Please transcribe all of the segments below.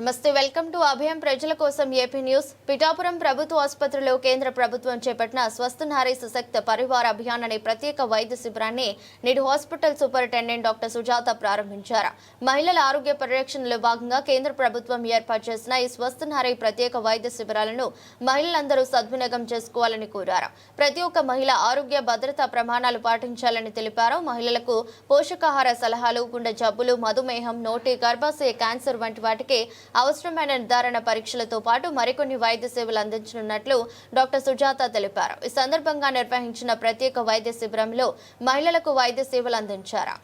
నమస్తే welcome to అభయం ప్రజల కోసం ఏపీ న్యూస్. పిఠాపురం ప్రభుత్వ ఆసుపత్రిలో కేంద్ర ప్రభుత్వం చేపట్టిన స్వస్థ నారీ సుశక్త పరివార అభియాన్ అనే ప్రత్యేక వైద్య శిబిరాన్ని నేడు హాస్పిటల్ సూపరింటెండెంట్ డాక్టర్ సుజాత ప్రారంభించారు. మహిళల ఆరోగ్య పరిరక్షణలో భాగంగా కేంద్ర ప్రభుత్వం ఏర్పాటు చేసిన ఈ స్వస్థ నారీ ప్రత్యేక వైద్య శిబిరాలను మహిళలందరూ సద్వినియోగం చేసుకోవాలని కోరారు. ప్రతి ఒక్క మహిళ ఆరోగ్య భద్రతా ప్రమాణాలు పాటించాలని తెలిపారు. మహిళలకు పోషకాహార సలహాలు గుండె జబ్బులు మధుమేహం నోటి గర్భాశయ క్యాన్సర్ వంటి వాటికి అవసరమైన నిర్ధారణ పరీక్షలతో పాటు మరికొన్ని వైద్య సేవలు అందించనున్నట్లు డాక్టర్ సుజాత తెలిపారు. ఈ సందర్భంగా నిర్వహించిన ప్రత్యేక వైద్య శిబిరంలో మహిళలకు వైద్య సేవలు అందించారు.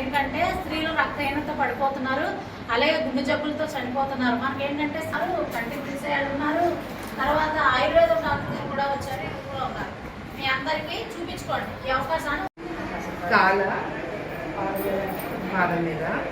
ఎందుకంటే స్త్రీలు రక్తహీనత పడిపోతున్నారు అలాగే గుండె జబ్బులతో చనిపోతున్నారు. మనకి ఏంటంటే సార్ కంటి తీసేయాలు ఉన్నారు. తర్వాత ఆయుర్వేదం డాక్టర్ కూడా వచ్చారు ఇప్పుడు కూడా ఉన్నారు. మీ అందరికీ చూపించుకోండి. ఈ అవకాశాన్ని కాల 바릅니다.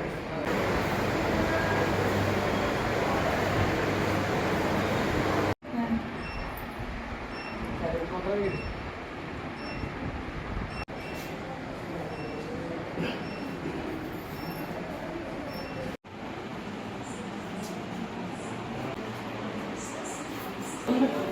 네.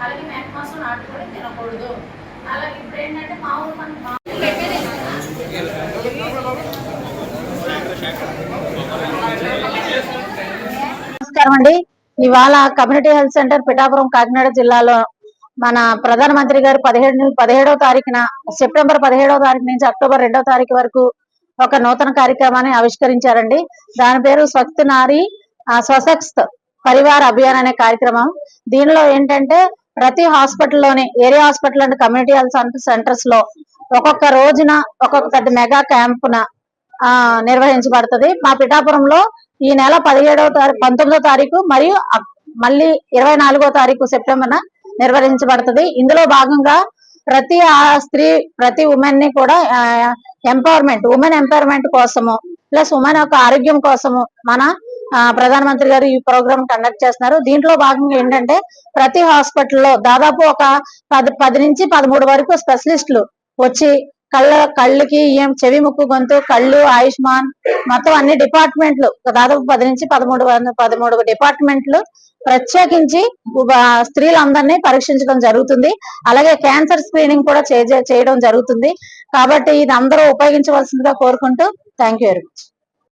అలాగే మాసం నాటు కూడా తినకూడదు. అలాగే ఇప్పుడు ఏంటంటే మా ఊరు మన నమస్కారం అండి. ఇవాళ community health centre Pithapuram Kakinada జిల్లాలో మన ప్రధానమంత్రి గారు పదిహేడు పదిహేడవ తారీఖున సెప్టెంబర్ పదిహేడవ తారీఖు నుంచి అక్టోబర్ రెండవ తారీఖు వరకు ఒక నూతన కార్యక్రమాన్ని ఆవిష్కరించారండి. దాని పేరు స్వచ్ఛ నారి ఆ, స్వశక్త్ పరివార్ అభియాన్ అనే కార్యక్రమం. దీనిలో ఏంటంటే ప్రతి హాస్పిటల్లోని area hospital and community health సెంటర్స్లో ఒక్కొక్క రోజున ఒక్కొక్క పెద్ద మెగా క్యాంపున ఆ నిర్వహించబడుతుంది. మా పిఠాపురంలో ఈ నెల పదిహేడవ తారీఖు పంతొమ్మిదో తారీఖు మరియు మళ్ళీ ఇరవై నాలుగో తారీఖు సెప్టెంబర్ నిర్వహించబడుతుంది. ఇందులో భాగంగా ప్రతి ఆ స్త్రీ ప్రతి ఉమెన్ని కూడా ఎంపవర్మెంట్ ఉమెన్ ఎంపవర్మెంట్ కోసము ప్లస్ ఉమెన్ యొక్క ఆరోగ్యం కోసము మన ఆ, ప్రధానమంత్రి గారు ఈ ప్రోగ్రామ్ కండక్ట్ చేస్తున్నారు. దీంట్లో భాగంగా ఏంటంటే ప్రతి హాస్పిటల్లో దాదాపు ఒక పది పది నుంచి పదమూడు వరకు స్పెషలిస్టులు వచ్చి కళ్ళ కళ్ళకి ఏం చెవి ముక్కు గొంతు కళ్ళు ఆయుష్మాన్ మొత్తం అన్ని డిపార్ట్మెంట్లు దాదాపు పది నుంచి పదమూడు వంద- పదమూడు డిపార్ట్మెంట్లు ప్రత్యేకించి స్త్రీలందరినీ పరీక్షించడం జరుగుతుంది. అలాగే క్యాన్సర్ స్క్రీనింగ్ కూడా చే- చేయడం జరుగుతుంది. కాబట్టి ఇది అందరూ ఉపయోగించవలసిందిగా కోరుకుంటూ థ్యాంక్ యూ వెరీ మచ్.